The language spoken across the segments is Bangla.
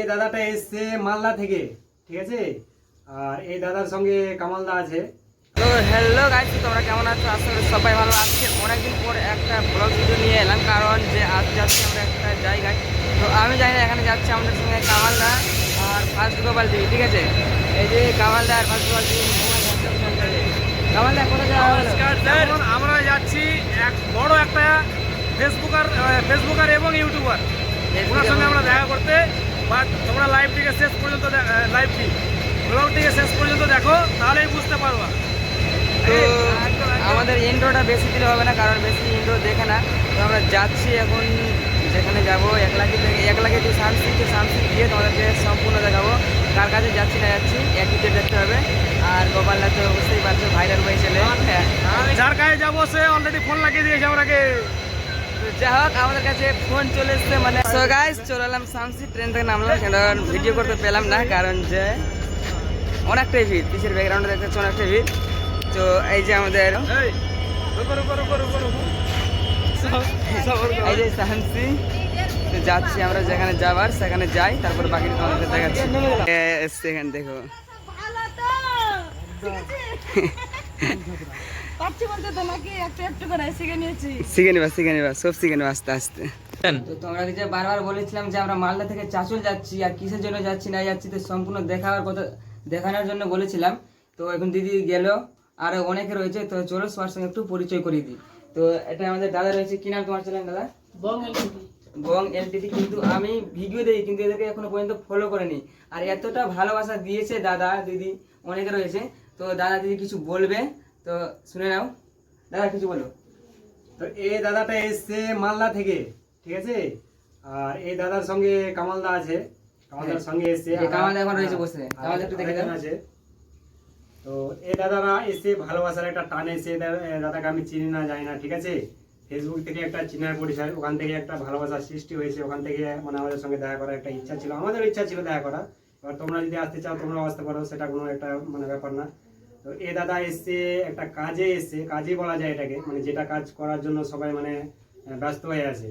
এই দাদাটা এসছে মালদা থেকে ঠিক আছে? আর এই দাদার সঙ্গে কামালদা আছে। তো হ্যালো গাইস তোমরা কেমন আছো? আসলে সবাই ভালো আজকে অনেকদিন পর একটা ব্লগ ভিডিও নিয়ে এলাম কারণ যে আজ যাচ্ছি আমরা একটা জায়গায়। তো আমি জানি না এখানে যাচ্ছি আমাদের সঙ্গে কামালদা আর ফার্স্ট গোপাল দিবি ঠিক আছে? এই যে কামালদা আর ফার্স্ট গোপাল দিবি কামালদা কোথায় যাওয়া আমরা যাচ্ছি এক বড় একটা ফেসবুকার ফেসবুকার এবং ইউটিউবার ওনার সঙ্গে আমরা দেখা করতে বাট তোমরা লাইভটিকে শেষ পর্যন্ত লাইভটি ব্লগটিকে শেষ পর্যন্ত দেখো তাহলেই বুঝতে পারবা। তো। আমাদের ইন্ট্রোটা বেশি দিলে হবে না কারণ বেশি ইন্ট্রো দেখে না। তো আমরা যাচ্ছি এখন যেখানে যাব এক লাখি থেকে এক লাখি টু সানসি টু সানসি গিয়ে তোমাদেরকে সম্পূর্ণ দেখাবো। কার কাছে যাচ্ছি না যাচ্ছি একইতে দেখতে হবে। আর গোপালদা তো বুঝতেই পারছ ভাইরাল হয়ে ছেলে যার কাছে যাব সে অলরেডি ফোন লাগিয়ে দিয়েছে আমাকে। তো যাই হোক আমাদের কাছে ফোন চলে এসছে মানে সো গাইস চলে এলাম সামসি ট্রেন থেকে নামলাম কারণ ভিডিও করতে পেলাম না কারণ যে অনেকটাই ভিড় পিছের ব্যাকগ্রাউন্ডে দেখতে হচ্ছে অনেকটাই ভিড়। তো এই যে আমাদের এই যে সামসি যাচ্ছি আমরা যেখানে যাবার সেখানে যাই তারপর বাকি দেখাচ্ছি। এ, এসছে এখানে দেখো। পাচ্ছি বলতে তোমাকে একটু একটু করে শিখে নিয়েছি। শিখে নিবা শিখে নিবা সব শিখে নিবা আস্তে আস্তে। তো তোমরা যে বারবার বলেছিলাম যে আমরা মালদা থেকে চাচল যাচ্ছি আর কিসের জন্য যাচ্ছি না যাচ্ছি তো সম্পূর্ণ দেখাবার কথা দেখানোর জন্য বলেছিলাম। তো এখন দিদি গেল আর অনেকে রয়েছে তো চলো সবার সঙ্গে একটু পরিচয় করিয়ে দিই। তো এটা আমাদের দাদা রয়েছে কি নাম তোমার ছিলেন দাদা? বং এলটিডি কিন্তু আমি ভিডিও দিই কিন্তু এদেরকে এখনও পর্যন্ত ফলো করেনি। আর এতটা ভালোবাসা দিয়েছে দাদা দিদি অনেকে রয়েছে। তো দাদা দিদি কিছু বলবে? তো শুনে নাও। দাদা কিছু বলো। তো এই দাদাটা এসছে মালদা থেকে ঠিক আছে? আর এই দাদার সঙ্গে কামালদা আছে। কামালদার সঙ্গে এসছে কামালদা এখন রয়েছে বসে। কামালদা একটু দেখে দাও। আছে। তো এই দাদারা এসে ভালোবাসার একটা টান এসে দাদাকে আমি চিনি না জানি না ঠিক আছে? ফেসবুক থেকে একটা চিনার পরিচয় ওখান থেকে একটা ভালোবাসার সৃষ্টি হয়েছে। ওখান থেকে মানে আমাদের সঙ্গে দেখা করার একটা ইচ্ছা ছিল। আমাদের ইচ্ছা ছিল দেখা করা এবার তোমরা যদি আসতে চাও তোমরাও আসতে পারো সেটা কোনো একটা মানে ব্যাপার না। তো এ দাদা এসছে একটা কাজে এসছে কাজে বলা যায় এটাকে মানে যেটা কাজ করার জন্য সবাই মানে ব্যস্ত হয়ে আছে।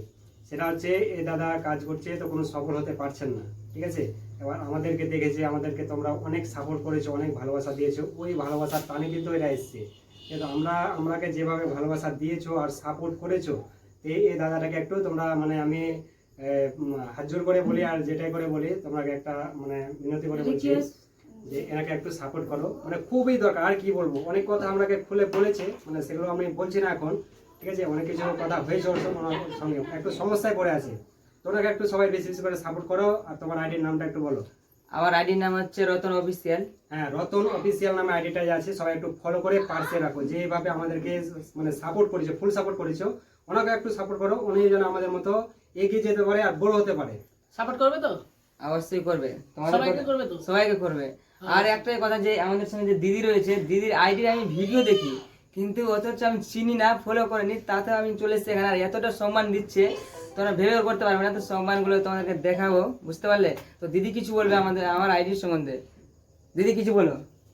সেটা হচ্ছে এ দাদা কাজ করছে তো কোনো সফল হতে পারছেন না ঠিক আছে? এবার আমাদেরকে দেখেছে আমাদেরকে তোমরা অনেক সাপোর্ট করেছ অনেক ভালোবাসা দিয়েছ। ওই ভালোবাসার টানে কিন্তু এরা এসছে। কিন্তু আমরা আমরাকে যেভাবে ভালোবাসা দিয়েছ আর সাপোর্ট করেছ এই এই দাদাটাকে একটু তোমরা মানে আমি আহ, উম, হাত জোর করে বলি আর যেটাই করে বলি তোমরাকে একটা মানে বিনতি করে বলছি। যে এনাকে একটু সাপোর্ট করো। মানে খুবই দরকার। আর কি বলব? অনেক কথা আমাকে খুলে বলেছে। মানে সেগুলো আমি বলছি না এখন। ঠিক আছে? অনেক কিছু কথা হয়েছে ওর সঙ্গে- একটু সমস্যায় পড়ে আছে। তোমরা একটু সবাই বেশি বেশি করে সাপোর্ট করো। আর তোমার আইডির নামটা একটু বলো। আমার আইডির নাম হচ্ছে রতন অফিসিয়াল হ্যাঁ রতন অফিসিয়াল নামে আইডিটা আছে। সবাই একটু ফলো করে পার্সে রাখো। যেভাবে আমাদেরকে মানে সাপোর্ট করেছ ফুল সাপোর্ট করেছ ওনাকে একটু সাপোর্ট করো। উনি যেন আমাদের মতো এগিয়ে যেতে পারে আর বড় হতে পারে। সাপোর্ট করবে তো? অবশ্যই করবে। তোমাদের সবাইকে করবে? তো? সবাইকে করবে। আর একটাই কথা যে আমাদের সঙ্গে যে দিদি রয়েছে দিদির আইডির আমি ভিডিও দেখি কিন্তু অথচ আমি চিনি না ফলো করিনি তাতে আমি চলে এসেছি এখানে আর এতটা সম্মান দিচ্ছে তোমরা ভেবেও করতে পারবে না তো সম্মানগুলো তোমাদেরকে দেখাবো বুঝতে পারলে? তো দিদি কিছু বলবে আমাদের আমার আইডির সম্বন্ধে? দিদি কিছু বলো।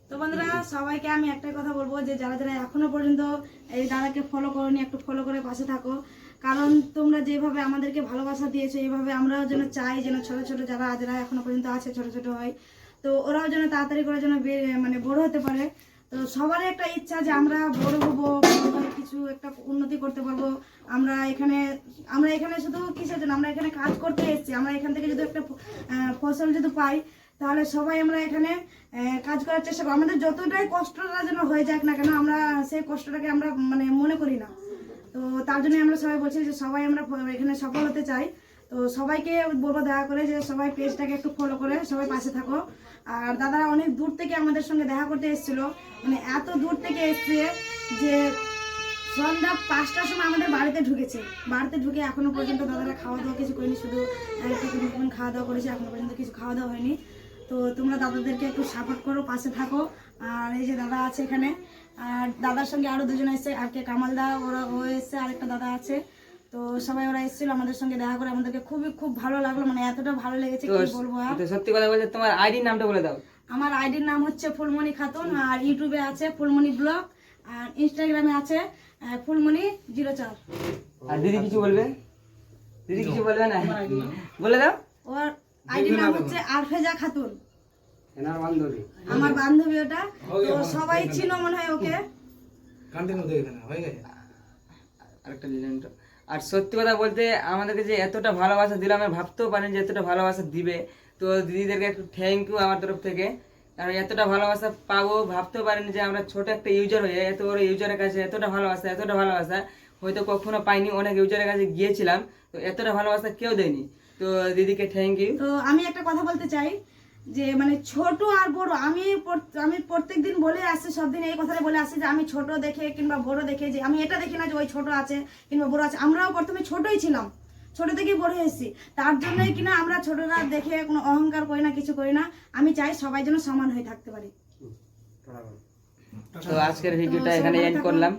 তো বন্ধুরা সবাইকে আমি একটাই কথা বলব যে যারা যারা এখনও পর্যন্ত এই দাদাকে ফলো করোনি একটু ফলো করে পাশে থাকো। কারণ তোমরা যেভাবে আমাদেরকে ভালোবাসা দিয়েছ এইভাবে আমরাও যেন চাই যেন ছোট ছোট যারা যারা এখনও পর্যন্ত আছে, ছোট ছোট হয়। তো ওরাও যেন তাড়াতাড়ি করে যেন মানে বড় হতে পারে। তো সবারই একটা ইচ্ছা যে আমরা বড় হব কিছু একটা উন্নতি করতে পারব। আমরা এখানে আমরা এখানে শুধু কিসের জন্য? আমরা এখানে কাজ করতে এসেছি। আমরা এখান থেকে যদি একটা ফসল যদি পাই, তাহলে সবাই আমরা এখানে কাজ করার চেষ্টা করি আমাদের যতটাই কষ্টটা যেন হয়ে যাক না কেন, আমরা সেই কষ্টটাকে আমরা মানে মনে করি না। তো তার জন্য আমরা সবাই বলছি যে সবাই আমরা এখানে সফল হতে চাই। তো সবাইকে বলব দেখা করে যে সবাই পেজটাকে একটু ফলো করে সবাই পাশে থাকো। আর দাদারা অনেক দূর থেকে আমাদের সঙ্গে দেখা করতে এসেছিল। মানে এত দূর থেকে এসছে যে সন্ধ্যা পাঁচটার সময় আমাদের বাড়িতে ঢুকেছে। বাড়িতে ঢুকে এখনও পর্যন্ত দাদারা খাওয়া দাওয়া কিছু করিনি, শুধু টিফিন খাওয়া দাওয়া করেছে, এখনও পর্যন্ত কিছু খাওয়া দাওয়া হয়নি। তো তোমরা দাদাদেরকে একটু সাপোর্ট করো, পাশে থাকো। আর এই যে দাদা আছে এখানে আর দাদার সঙ্গে আরও দুজন এসছে আর কে কামালদা ওরা ও এসছে আরেকটা দাদা আছে। তো সবাই ওরা এসেছিল আমাদের সঙ্গে দেখা করে আমাদেরকে খুবই খুব ভালো লাগল মানে এতটা ভালো লেগেছে কি বলব আর সত্যি কথা বলতে তোমার আইডির নামটা বলে দাও। আমার আইডির নাম হচ্ছে ফুলমণি খাতুন আর ইউটিউবে আছে ফুলমণি ব্লগ আর ইনস্টাগ্রামে আছে আহ, ফুলমণি জিরো চার। আর দিদি কিছু বলবে? দিদি কিছু বলবে না? বলে দাও। ওর আইডির নাম হচ্ছে আরফেজা খাতুন। এনার বান্ধবী। আমার বান্ধবী ওটা তো সবাই চিনো মনে হয় ওকে। আরেকটা দিলেন তো। আর সত্যি কথা বলতে আমাদেরকে যে এতটা ভালোবাসা দিল আমরা ভাবতেও পারিনি যে এতটা ভালোবাসা দিবে। তো দিদিদেরকে একটু থ্যাংক ইউ আমার তরফ থেকে। কারণ এতটা ভালোবাসা পাবো ভাবতেও পারিনি যে আমরা ছোট একটা ইউজার হয়ে এত বড় ইউজারের কাছে এতটা ভালোবাসা এতটা ভালোবাসা। হয়তো কখনো পাইনি অনেক ইউজারের কাছে গিয়েছিলাম। তো এতটা ভালোবাসা কেউ দেয়নি। তো দিদিকে থ্যাংক ইউ তো আমি একটা কথা বলতে চাই। যে মানে ছোট আর বড় আমি আমি প্রত্যেক দিন বলে আসছি সব দিন এই কথাটা বলে আসছি যে আমি ছোট দেখে কিংবা বড় দেখে যে আমি এটা দেখি না যে ওই ছোট আছে কিংবা বড় আছে। আমরাও প্রথমে ছোটই ছিলাম ছোট থেকেই বড় হয়েছি। তার জন্যই কিনা আমরা ছোটরা দেখে কোনো অহংকার করি না কিছু করি না। আমি চাই সবাই যেন সমান হয়ে থাকতে পারি। তো আজকের ভিডিওটা এখানে এন্ড করলাম।